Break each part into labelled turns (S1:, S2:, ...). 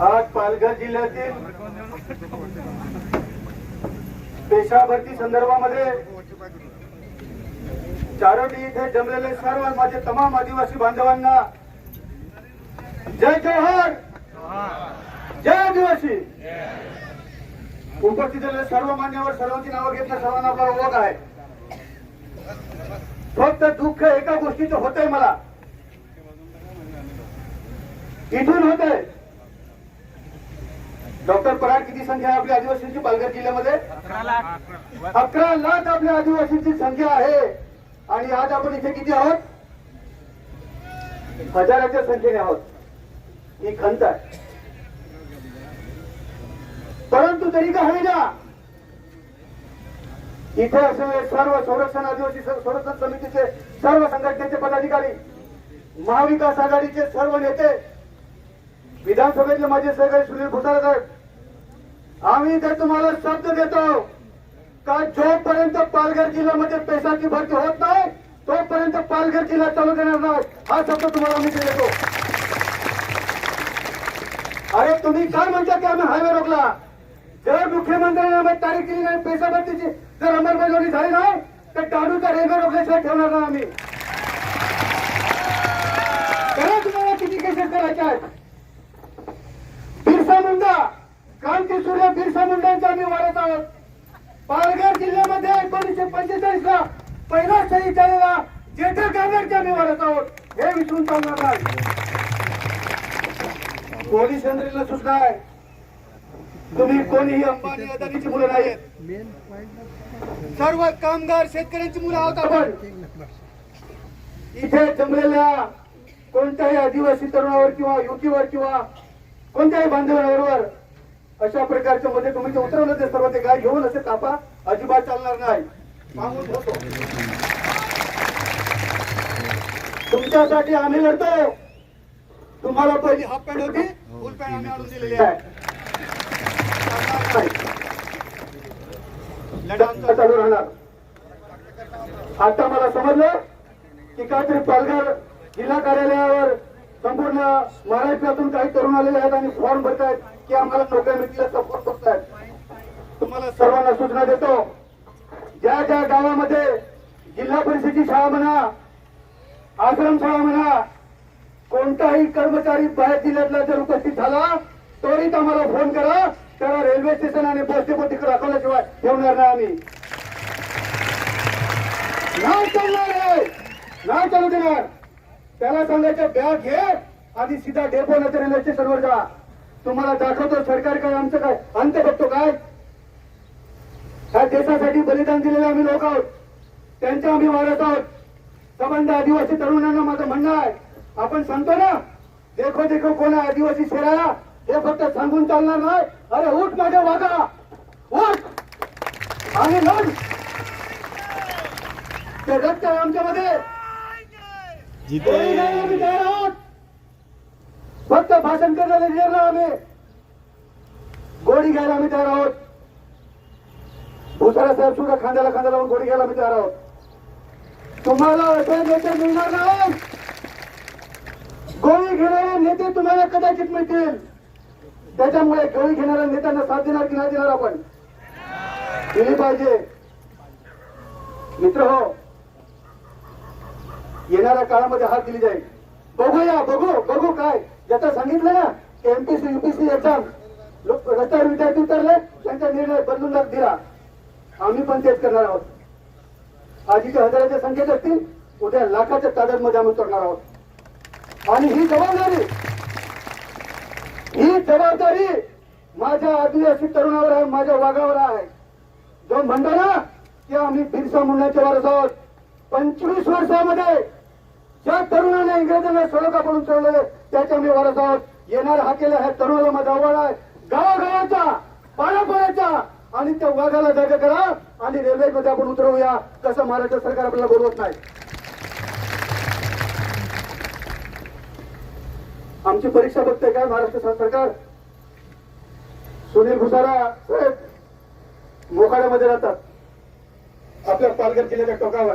S1: आज पालघर जिल्ह्यातील पेशा भरती संदर्भामध्ये चारोटी इथे जमलेले सर्व माझे तमाम आदिवासी बांधवांना जय जवाहर जय आदिवासी! उपस्थित असलेले सर्व मान्यवर सर्वांची नावं घेतलं सर्वांना आपला ओळख आहे. फक्त दुःख एका गोष्टीचं होतंय मला. इथून होतंय डॉक्टर पराड किती संख्या आहे आपल्या आदिवासींची पालघर जिल्ह्यामध्ये? अकरा लाख. आपल्या आदिवासींची संख्या आहे. आणि आज आपण इथे किती आहोत? हजाराच्या संख्येने आहोत. ही खंत आहे. परंतु तरी का होईना? इथे असलेले सर्व संरक्षण आदिवासी संरक्षण समितीचे सर्व संघटनेचे पदाधिकारी महाविकास आघाडीचे सर्व नेते विधानसभेतले माझे सहकारी सुनील भुसारे साहेब आम्ही तर तुम्हाला शब्द देतो? का जोपर्यंत पालघर जिल्ह्यामध्ये पैशाची भरती होत नाही तोपर्यंत पालघर जिल्हा चालू देणार नाही? हा शब्द तुम्हाला आम्ही देतो. अरे तुम्ही काय म्हणता की आम्ही हायवे रोखला? जर मुख्यमंत्र्यांनी आम्ही तारीख दिली नाही पैसा भरतीची जर अंमलबजावणी झाली नाही तर डाणूचा रेल्वे रोखल्याशिवाय ठेवणार नाही आम्ही. तुम्हाला किती केसेस करायच्या आहेत? बिरसा मुंडा. क्रांती सूर्य बिरसा मुंडांचा आम्ही वाढत आहोत. पालघर जिल्ह्यामध्ये एकोणीसशे पंचेचाळीस ला पहिला शहीद झालेला जेठा गावकरच्या आम्ही वाढत आहोत. हे विसरून चालणार नाही. पोलीस यंत्रणेला सुद्धा आहे तुम्ही कोणीही अंबानी अदानीची मुलं नाहीत सर्व कामगार शेतकऱ्यांची मुलं आहोत आपण. इथे जमलेल्या कोणत्याही आदिवासी तरुणावर किंवा युतीवर किंवा कोणत्याही बांधवांबरोबर अशा प्रकारच्या मध्ये तुम्ही ते उतरवलं ते सर्व ते गाय घेऊन असे तापा अजिबात चालणार नाही. मागून होतो तुमच्यासाठी आम्ही लढतो तुम्हाला पहिली हाफ पॅन्ट होती फुल पॅन्ट आम्ही आणून दिलेली आहे. लढा आमचा चालू राहणार. आता मला समजलं की काहीतरी पालघर जिल्हा कार्यालयावर संपूर्ण महाराष्ट्रातून काही तरुण आलेले आहेत आणि फॉर्म भरतायत की आम्हाला नोकऱ्या मिळतील सपोर्ट करतायत तुम्हाला सर्वांना सूचना देतो ज्या ज्या गावामध्ये जिल्हा परिषदेची शाळा म्हणा आश्रम शाळा म्हणा कोणताही कर्मचारी बाहेर जिल्ह्यातला जर उपस्थित झाला त्वरित आम्हाला फोन करा. त्याला रेल्वे स्टेशन आणि बस डेपो तिकडे दाखवल्याशिवाय ठेवणार नाही आम्ही. नाही चालणार नाही चालू देणार. त्याला सांगायचं बॅग घे आणि सीधा डेपो नंतर रेल्वे स्टेशनवर जा. तुम्हाला दाखवतो सरकार काय आमचं काय अंत बघतो काय. ह्या देशासाठी बलिदान दिलेले आम्ही लोक आहोत. त्यांच्या आम्ही वाढत आहोत. संबंध आदिवासी तरुणांना माझं म्हणणं आहे. आपण सांगतो ना देखो देखो कोणा आदिवासी सोडायला हे फक्त सांगून चालणार नाही. अरे उठ माझ्या वागा उठ. आणि लढ. ते रक्त आहे आमच्यामध्ये. जिथे फक्त भाषण करण्याला लिडर ना आम्ही गोळी घ्यायला आम्ही तयार आहोत. भुसारा साहेब सुद्धा खांद्याला खांदा लावून गोळी घ्यायला आम्ही तयार आहोत. तुम्हाला असे नेते मिळणार नाही गोळी घेणारे नेते तुम्हाला कदाचित मिळतील. त्याच्यामुळे गोळी घेणाऱ्या नेत्यांना साथ देणार की नाही देणार आपण? दिली पाहिजे. मित्र हो येणाऱ्या काळामध्ये हात दिली जाईल. बघूया बघू बघू काय. ज्याचं सांगितलं ना एमपीसी युपीसी एक्झाम लोक रस्त्यावर विद्यार्थी उतरले त्यांचा निर्णय बदलून दिला. आम्ही पण तेच करणार आहोत. आज इथे हजाराच्या संख्येत असतील उद्या लाखाच्या ताब्यामध्ये आम्ही उतरणार आहोत. आणि ही जबाबदारी ही जबाबदारी माझ्या आदिवासी तरुणावर आहे माझ्या वाघावर आहे. जो म्हणतो ना की आम्ही बिरसा मुंडाचे वारस आहोत. पंचवीस वर्षामध्ये ज्या तरुणाने इंग्रजांना सडकाकडून सोडले त्याच्या मी वारस आहोत येणार हाकेला ह्या तरुणाला माझा आव्हान आहे. गावागावाचा पाण्यापाण्याचा आणि त्या वाघाला जागा करा आणि रेल्वेमध्ये आपण उतरवूया. तसं महाराष्ट्र सरकार आपल्याला बोलवत नाही. आमची परीक्षा बघते काय महाराष्ट्र सरकार? सुनील भुसारा साहेब मोखाड्यामध्ये राहतात. आपल्या पालघर जिल्ह्याच्या टोकावर.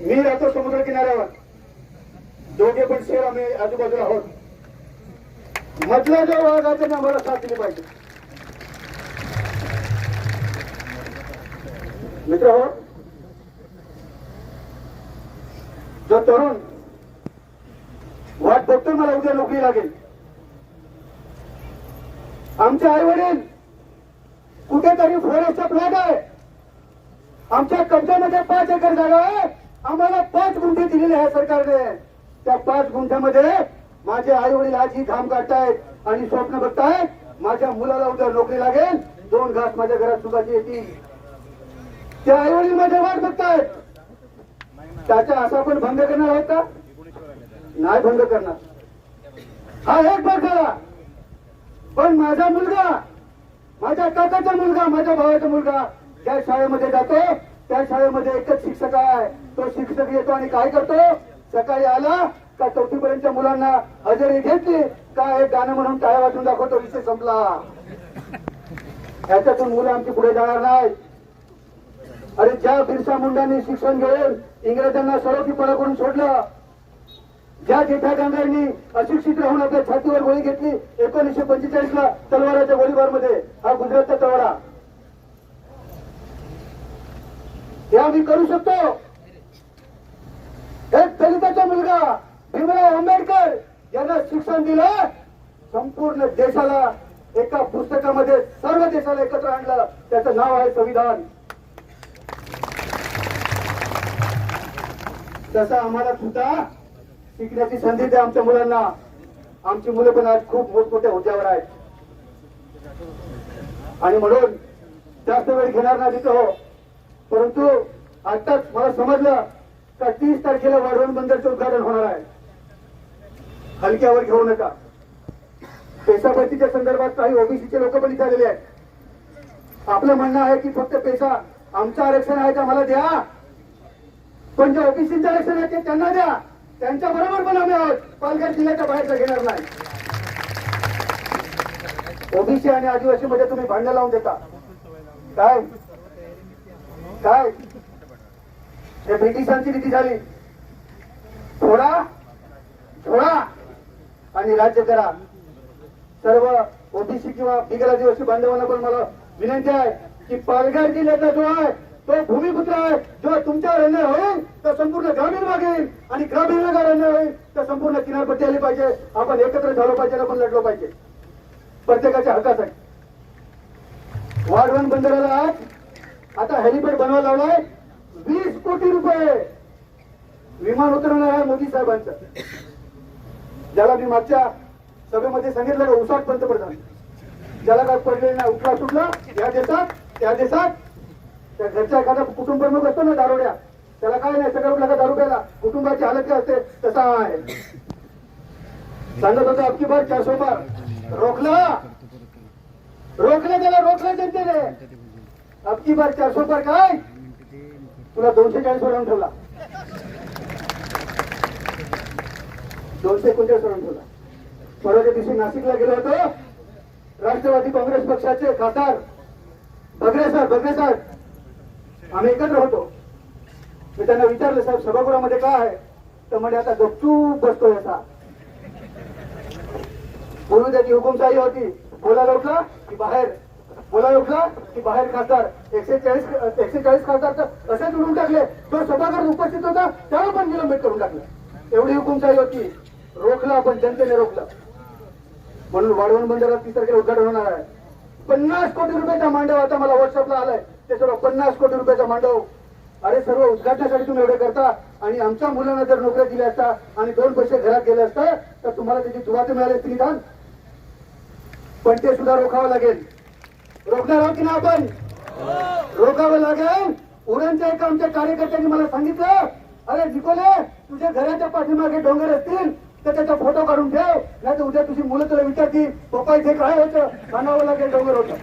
S1: मी राहतो समुद्र किनाऱ्यावर दोघे पण शेर आम्ही आजूबाजूला आहोत. मधल्या ज्या वागाच्या आहे आम्हाला साथ दिली पाहिजे. मित्र हो जो तरुण वाट बघतो मला उद्या नोकरी लागेल. आमचे आई वडील कुठेतरी फॉरेस्टचा प्लॉट आहे. आमच्या कब्जामध्ये पाच एकर जागा आहे. आम्हाला पाच गुंठे दिलेले आहे सरकारने. त्या पाच गुंठ्यामध्ये माझे आई वडील आजी घाम काढतायत आणि स्वप्न बघतायत माझ्या मुलाला उद्या नोकरी लागेल दोन घास माझ्या घरात सुखाची येतील. त्या आई वडील माझ्या वाट बघतायत. त्याचा असा पण भंग करणार आहोत का? नाही भंग करणार. हा एक भाग झाला पण माझा मुलगा माझ्या काकाचा मुलगा माझ्या भावाचा मुलगा ज्या शाळेमध्ये जातो त्या शाळेमध्ये एकच शिक्षक आहे. तो शिक्षक येतो आणि काय करतो? सकाळी आला का चौथीपर्यंतच्या मुलांना हजेरी घेतली. का एक गाणं म्हणून टाळ्या वाजून दाखवतो विषय संपला. याच्यातून मुलं आमची पुढे जाणार नाही. अरे ज्या बिरसा मुंडांनी शिक्षण घेऊन इंग्रजांना सरोखीपणा करून सोडलं ज्या जेठा गांधांनी अशिक्षित राहून आपल्या छातीवर गोळी घेतली एकोणीसशे पंचेचाळीस ला तलवाराच्या गोळीबारमध्ये हा गुजरातचा तलवारा. हे आम्ही करू शकतो. एक दलिताचा मुलगा भीमराव आंबेडकर यांना शिक्षण दिलं. संपूर्ण देशाला एका पुस्तकामध्ये सर्व देशाला एकत्र आणलं. त्याचं नाव आहे संविधान. तसा आम्हाला सुद्धा शिकण्याची संधी द्या आमच्या मुलांना. आमची मुलं पण आज खूप मोठमोठ्या हुद्द्यावर आहेत. आणि म्हणून जास्त वेळ घेणार नाही तिथं हो. परंतु आताच मला समजलं तर तीस तारखेला वाढवण बंदरचं उद्घाटन होणार आहे. हलक्यावर घेऊ नका. पेशापतीच्या संदर्भात काही ओबीसीचे लोक पण इथे आलेले आहेत. आपलं म्हणणं आहे की फक्त पेशा आमचं आरक्षण आहे ते मला द्या. पण जे ओबीसीचं आरक्षण आहे ते त्यांना द्या. त्यांच्या बरोबर पण आम्ही आहोत. पालघर जिल्ह्याच्या बाहेरचं घेणार नाही. ओबीसी आणि आदिवासी मध्ये तुम्ही भांडण लावून देता. काय? काय? हे ब्रिटिशांची नीती झाली. थोडा थोडा आणि राज्य करा. सर्व ओबीसी किंवा बिगर आदिवासी बांधवांना पण मला विनंती आहे की पालघर जिल्ह्याचा जो आहे तो भूमिपुत्र आहे. जेव्हा तुमच्यावर अन्याय होईल तर संपूर्ण ग्रामीण मागेल आणि ग्रामीण भागावर अन्याय होईल तर संपूर्ण किनारपट्टी आली पाहिजे. आपण एकत्र झालो पाहिजे आपण लढलो पाहिजे. प्रत्येकाच्या हक्कासाठी. वाढवण बंदराला आज आता हेलिपॅड बनवायला लावलाय. वीस कोटी रुपये विमान उतरवणार आहे मोदी साहेबांचं. ज्याला मी मागच्या सभेमध्ये सांगितलं का उसाट पंतप्रधान. ज्याला काय पडले ना उठला तुटला या देशात त्या देशात त्या घरच्या एखादा कुटुंब प्रमुख असतो ना दारोड्या. त्याला काय नाही सगळं उठला का दारू प्याला कुटुंबाची हालत काय असते? तसा आहे. सांगत होता अबकी बार चारशे बार रोखला. रोखलं त्याला रोखलं जनतेने. अबकी बार चारशे बार काय? तुला दोनशे चाळीस वर आणून ठेवला. दोनशे एकोणचाळीस वर आणून ठेवला. परवाच्या दिवशी नाशिकला गेलो होतो. राष्ट्रवादी काँग्रेस पक्षाचे खासदार. बगरे साहेब बगरे साहेब आम्ही एकत्र होतो. मी त्यांना विचारलं साहेब सभागृहामध्ये काय आहे? तर म्हणजे आता गपचूप बसतो याचा पूर्वी त्याची हुकुमशाही होती. बोलायला उठला की बाहेर बोलायला उठला की बाहेर खासदार. एकशे चाळीस एकशे चाळीस खासदार तर असेच उडून टाकले. जो सभागृहात उपस्थित होता त्याला पण निलंबित करून टाकलं. एवढी हुकुमशाही होती. रोखला पण जनतेने रोखलं. म्हणून वाढवण बंदरात तीस तारखेला उद्घाटन होणार आहे. पन्नास कोटी रुपयाचा मांडव आता मला व्हॉट्सअपला आलाय. ते सर्व पन्नास कोटी रुपयाचा मांडव. अरे सर्व उद्घाटनासाठी तुम्ही एवढे करता आणि आमच्या मुलांना जर नोकऱ्या दिल्या असता आणि दोन पैसे घरात गेले असता तर तुम्हाला त्याची दुवात मिळाली असती निदान. पण ते सुद्धा रोखावं लागेल. रोखणार आहोत की ना आपण. रोखावं लागेल. उरणच्या एका आमच्या कार्यकर्त्यांनी मला सांगितलं अरे निकोले तुझ्या घराच्या पाठीमागे डोंगर असतील तर त्याचा फोटो काढून ठेव. नाही तर उद्या तुझी मुलं तुला विचारतील पप्पा इथे काय होतं? म्हणावं लागेल डोंगर होतं.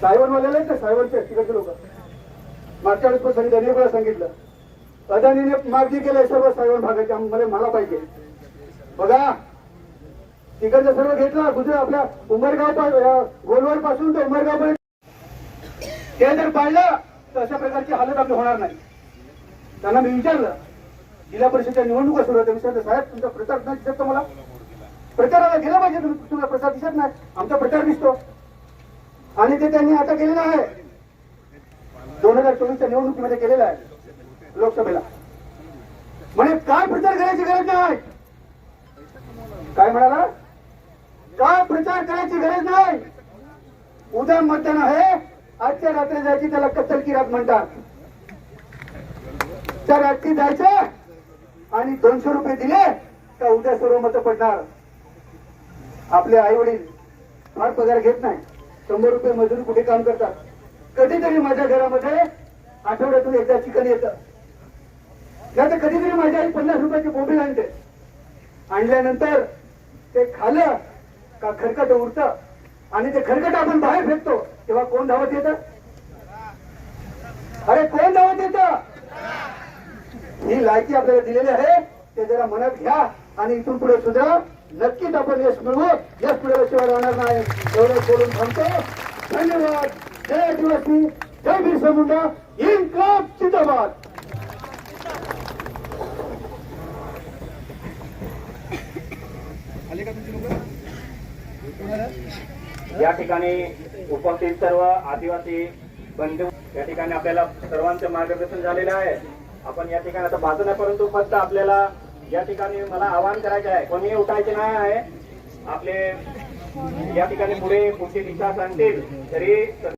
S1: सायवनवाल्याला वाल्याला ते सायवनचे तिकडचे लोक. मागच्या वेळेस पण सांगितलं अनेक सांगितलं. अदानीने मागणी केलंय सर्व सायवन भागाचे मला पाहिजे. बघा तिकडचं सर्व घेतलं. गुजरात आपल्या उमरगाव पा- गोलवाडपासून ते उमरगाव पर्यंत. ते जर पाळलं तर अशा प्रकारची हालत आपली होणार नाही. त्यांना मी विचारलं जिल्हा परिषदच्या निवडणुका सुरू होत्या विचारलं साहेब तुमचा प्रचार नाही दिसत मला? प्रचाराला गेला पाहिजे. तुम्ही तुमचा प्रचार दिसत नाही. आमचा प्रचार दिसतो. आणि ते त्यांनी आता केलेलं आहे. दोन हजार चोवीसच्या निवडणुकीमध्ये केलेलं आहे. लोकसभेला. म्हणे काय प्रचार करायची गरज नाही. काय म्हणाला? काय प्रचार करायची गरज नाही? उद्या मतदान आहे. आजच्या रात्री जायची त्याला कत्तल की रात म्हणतात. त्या रात्री जायचं आणि दोनशे रुपये दिले का उद्या सर्व मत पडणार? आपले आई वडील फार पगार घेत नाही. शंभर रुपये मजूर कुठे काम करतात? कधीतरी माझ्या घरामध्ये आठवड्यातून एकदा चिकन येतं. नाही तर कधीतरी माझ्या आई पन्नास रुपयाची बोंबील आणते. आणल्यानंतर ते खाल्लं का खरकट उरतं आणि ते खरकट आपण बाहेर फेकतो तेव्हा कोण धावत येतं? अरे कोण धावत येतं? ही लायकी आपल्याला दिलेली आहे. ते जरा मनात घ्या आणि इथून पुढे सुद्धा नक्कीच आपण यश मिळवू. यश मिळवल्याशिवाय राहणार नाही. एवढं बोलून थांबतो. धन्यवाद. जय आदिवासी. जय बिरसा मुंडा. इन्कलाब जिंदाबाद.
S2: या ठिकाणी उपस्थित सर्व आदिवासी बंधू या ठिकाणी आपल्याला सर्वांचं मार्गदर्शन झालेलं आहे. आपण या ठिकाणी आता बाजू नाही परंतु फक्त आपल्याला या ठिकाणी मला आवाहन करायचं आहे. कोणी उठायचे नाही आहे. आपले या ठिकाणी पुढे पुढची दिशा सांगतील. तरी